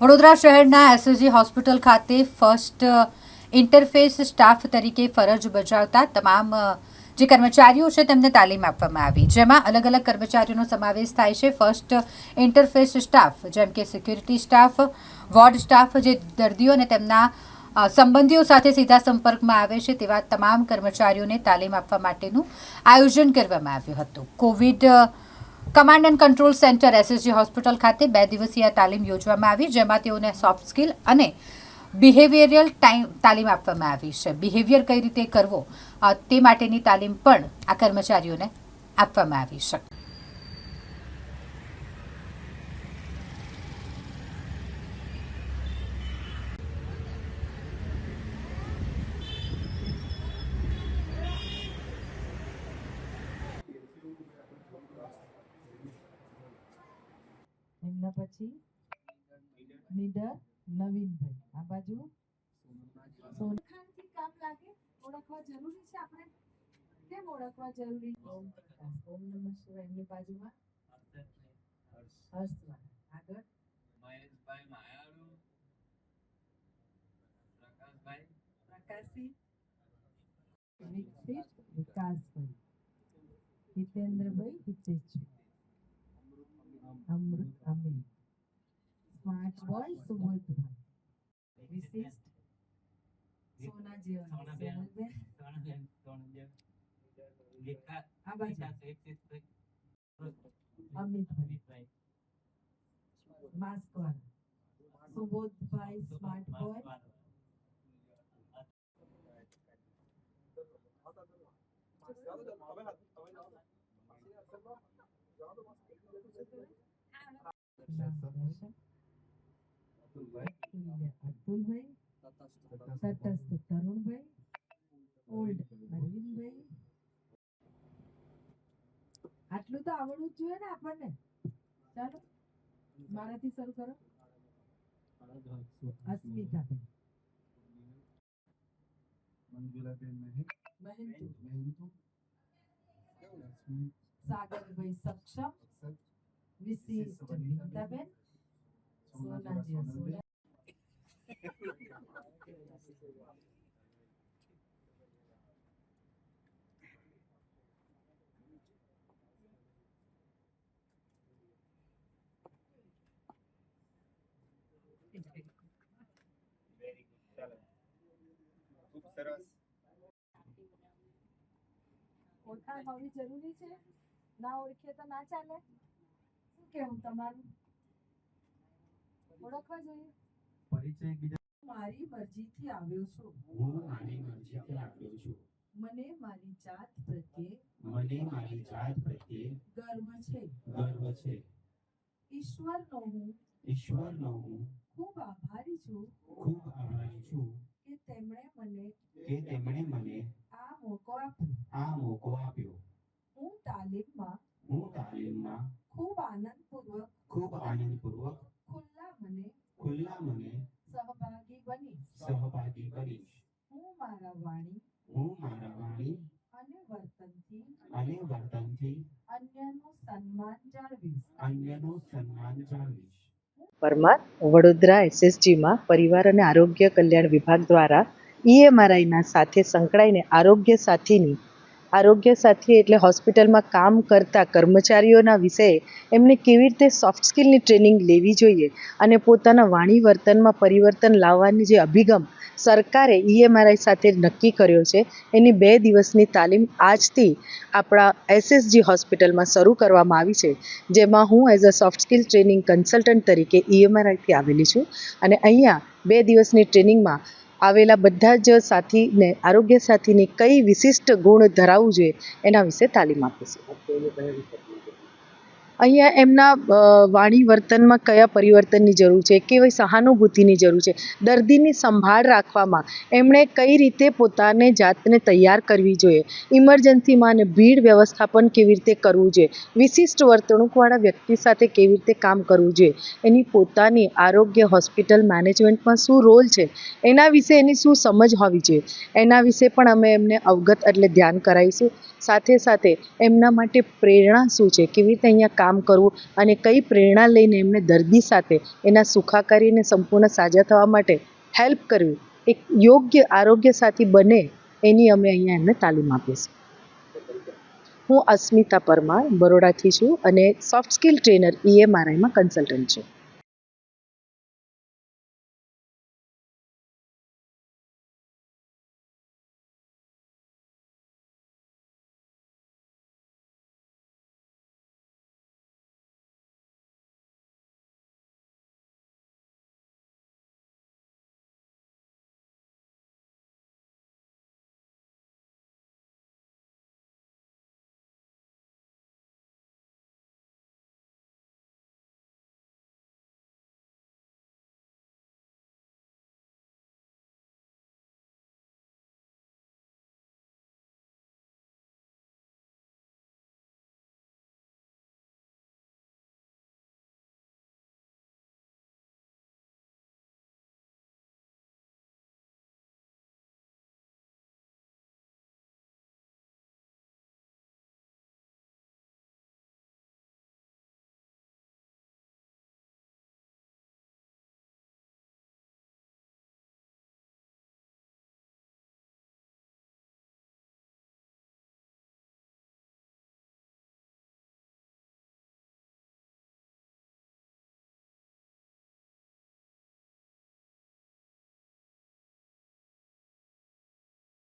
વડોદરા શહેરના SSG hospital ખાતે first interface staff તરીકે ફરજ બજાવતા તમામ જે કર્મચારીઓ છે તેમને તાલીમ આપવામાં આવી. જેમાં અલગ અલગ કર્મચારીઓનો સમાવેશ થાય છે ફર્સ્ટ ઇન્ટરફેસ સ્ટાફ, જેમ કે સિક્યુરિટી સ્ટાફ, વોર્ડ સ્ટાફ જે દર્દીઓ અને તેમના સંબંધીઓ સાથે સીધા સંપર્કમાં આવે છે તેવા તમામ કર્મચારીઓને તાલીમ આપવા માટેનું આયોજન કરવામાં આવ્યું હતું. Covid command and control centre SSG hospital ખાતે બે દિવસીય તાલીમ યોજવામાં આવી, જેમાં તેઓને સોફ્ટ સ્કિલ અને બિહેવિયરલ ટાઈમ તાલીમ આપવામાં આવી છે. બિહેવિયર કઈ રીતે કરવો તે માટેની તાલીમ પણ આ કર્મચારીઓને આપવામાં આવી છે. એમના પછી? નીડર નવીનભાઈ. આ બાજુ? સોનખાનથી કામ લાગે? ઓળખવા જરૂરી છે આપણે? કેમ ઓળખવા જરૂરી? ઓમ ઓમ નમઃ શિવાય. એમની બાજુમાં? હર્ષવાળા. આગળ? મહેશભાઈ માયાળુ. પ્રકાશભાઈ. પ્રકાશી વિકસિત વિકાસભાઈ. હિતેન્દ્રભાઈ હિતેશભાઈ અમૃત અમીર સ્માર્ટ બોય સુબોધભાઈ વિશિષ્ટ સોના જેવા. સોનાબેન. સોનલબેન, સોનલબેન. વિકાસ આ બાજુ. અમિતભાઈ. માસ્ક વાળા. સુબોધભાઈ સ્માર્ટ બોય અતુલભાઈ તટસ્થ તરુણભાઈ ઓલ્ડ અરવિંદભાઈ આટલું તો આવડવું જ જોઈએ ને આપણને ચાલો મારાથી શરૂ કરો અસ્મિતાબેન મંજુલાબેન મહેક મહેન્તુ મહેન્તુ સાગરભાઈ સક્ષમ વિશિષ્ટ વિનિતાબેન સોના જેવા સોના વેરી ગુડ ચાલો ખૂબ સરસ ઓળખાણ હોવી જરૂરી છે ના ઓળખીએ તો ના ચાલે શું કેવું તમારું ઓળખવા જોઈએ? પરિચય બીજા મારી મરજીથી આવ્યો છું. હું મારી મરજીથી આવ્યો છું. મને મારી જાત પ્રત્યે મને મારી જાત પ્રત્યે ગર્વ છે. ગર્વ છે. ઈશ્વરનો હું ઈશ્વરનો હું ખૂબ આભારી છું. ખૂબ આભારી છું કે તેમણે મને કે તેમણે મને આ મોકો આપ્યો આ મોકો આપ્યો હું તાલીમમાં હું તાલીમમાં ખૂબ આનંદપૂર્વક ખૂબ આનંદપૂર્વક ખુલ્લા મને ખુલ્લા મને સહભાગી બનીશ સહભાગી બનીશ હું મારા વાણી હું મારા વાણી અને વર્તનથી અને વર્તનથી અન્યનું સન્માન જાળવીશ અન્યનું સન્માન જાળવીશ પરમાર, વડોદરા એસએસજીમાં પરિવાર અને આરોગ્ય કલ્યાણ વિભાગ દ્વારા ઈએમઆરઆઈના સાથે સંકળાઈને આરોગ્ય સાથીની, આરોગ્ય સાથી એટલે હોસ્પિટલમાં કામ કરતા કર્મચારીઓના વિષયે એમને કેવી રીતે સોફ્ટ સ્કિલની ટ્રેનિંગ લેવી જોઈએ અને પોતાના વાણી વર્તનમાં પરિવર્તન લાવવાની જે અભિગમ સરકારે ઈએમઆરઆઈ સાથે નક્કી કર્યો છે. એની બે દિવસની તાલીમ આજથી આપણા એસએસજી હોસ્પિટલમાં શરૂ કરવામાં આવી છે. જેમાં હું as a soft skill training consultant તરીકે ઈએમઆરઆઈથી આવેલી છું. અને અહીંયા બે દિવસની ટ્રેનિંગમાં આવેલા બધા જ સાથીને, આરોગ્ય સાથીની કઈ વિશિષ્ટ ગુણ ધરાવવું જોઈએ એના વિશે તાલીમ આપીશું. અહીંયા એમના વાણી વર્તનમાં કયા પરિવર્તનની જરૂર છે? કેવી સહાનુભૂતિની જરૂર છે? દર્દીની સંભાળ રાખવામાં એમણે કઈ રીતે પોતાને જાતને તૈયાર કરવી જોઈએ? ઇમરજન્સીમાં અને ભીડ વ્યવસ્થાપન કેવી રીતે કરવું જોઈએ? વિશિષ્ટ વર્તણૂકવાળા વ્યક્તિ સાથે કેવી રીતે કામ કરવું જોઈએ? એની પોતાની આરોગ્ય હોસ્પિટલ મેનેજમેન્ટમાં શું રોલ છે? એના વિશે એની શું સમજ હોવી જોઈએ? એના વિશે પણ અમે એમને અવગત એટલે ધ્યાન કરાવીશું. સાથે સાથે એમના માટે પ્રેરણા શું છે? કેવી રીતે અહીંયા કામ કામ કરવું અને કઈ પ્રેરણા લઈને એમને દર્દી સાથે એના સુખાકારીને સંપૂર્ણ સાજા થવા માટે હેલ્પ કરવી, એક યોગ્ય આરોગ્ય સાથી બને એની અમે અહીંયા એમને તાલીમ આપીએ હું અસ્મિતા પરમાર બરોડાથી છું અને સોફ્ટ સ્કિલ ટ્રેનર ઈએમઆરઆઈમાં કન્સલ્ટન્ટ છું.